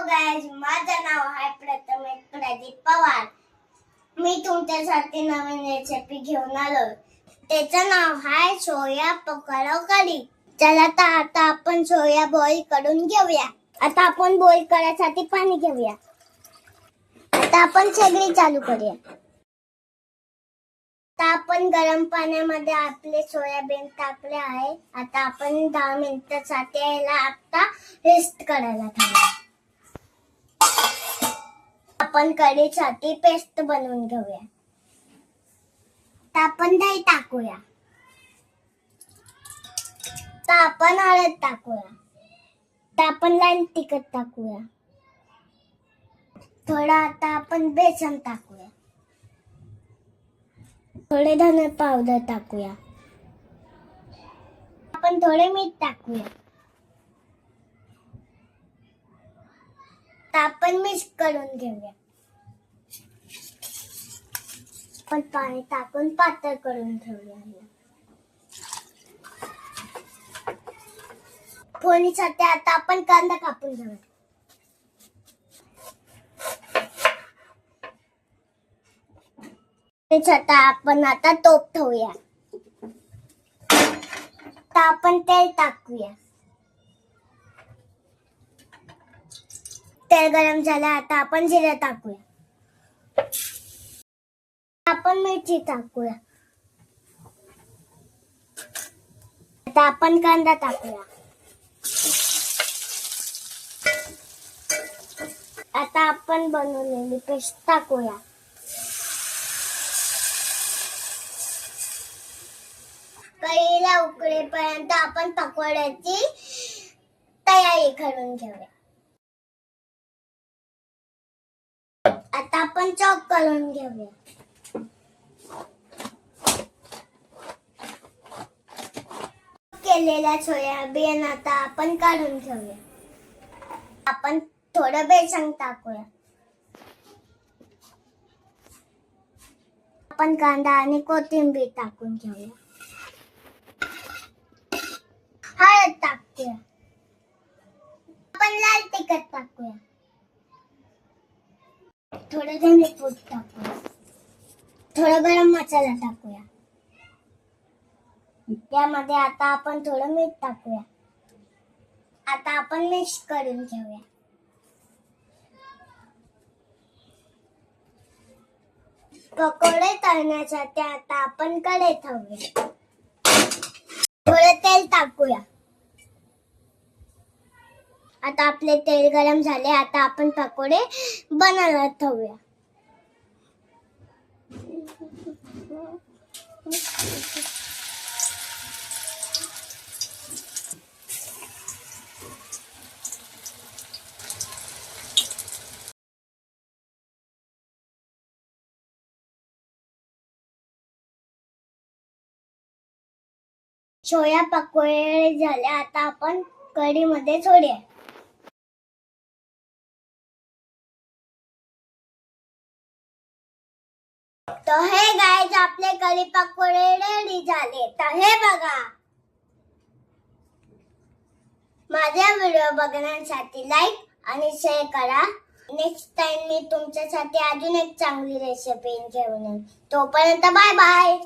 Guys माझं नाव आहे प्रथमेश प्रदीप पवार. मी तुमच्यासाठी नवीन रेसिपी घेऊन आलो. त्याचं नाव आहे सोया पकडाव करी. चला तर आता आपण सोया बॉईल करून घेऊया. आता आपण बॉईल करायसाठी पाणी घेऊया. आता आपण सगळी चालू करूया. आता आपण गरम पाण्यामध्ये आपले सोयाबीन टाकले आहे. आता आपण दहा मिनिटासाठी याला आता रेस्ट करायला ठेवूया. आपण कढीसाठी पेस्ट बनवून घेऊया. आता आपण दही टाकूया. तर आपण हळद टाकूया. तापण आपण लाल तिखट टाकूया. थोडा आता आपण बेसन टाकूया. थोडे धने पावडर टाकूया. आपण थोडे मीठ टाकूया. आता आपण मिक्स करून घेऊया. आपण पाणी टाकून पातळ करून ठेवूया. ह्याला. फोडणीसाठी आता आपण कांदा कापून घेऊ त्याच्यात आपण आता तोप ठेवूया. आता आपण तेल टाकूया. तेल गरम झालं आता आपण जिरं टाकूया. आपण मिरची टाकूया. आता आपण कांदा टाकूया. आता आपण बनवलेली पेस्ट टाकूया. कढीला उकळेपर्यंत आपण पकोड्याची तयारी करून घेऊया. आता आपण चॉक करून घेऊया. केलेल्या सोयाबीन आता आपण काढून घेऊया आपण थोडं बेसन टाकूया. आपण कांदा आणि कोथिंबीर टाकून घेऊया हळद टाकूया. आपण लाल तिखट टाकूया. थोडं धने पूड टाकूया. थोडं गरम मसाला टाकूया. त्यामध्ये आता आपण थोडं मीठ टाकूया. आता आपण मिक्स करून घेऊया. पकोडे तळण्यासाठी आता आपण कडे ठेवूया. थोडं तेल टाकूया. आता आपले तेल गरम झाले आता आपण पकोडे बनायला ठेवूया. सोया पकोडे झाले. आता आपण कढीमध्ये सोडूया. तर हे गायज आपले कढी पकोडे रेडी झाले. तर हे बघा. माझ्या व्हिडिओ बघण्यासाठी लाईक आणि शेअर करा. नेक्स्ट टाइम मी तुमच्यासाठी अजून एक चांगली रेसिपी घेऊन येईन. तोपर्यंत बाय बाय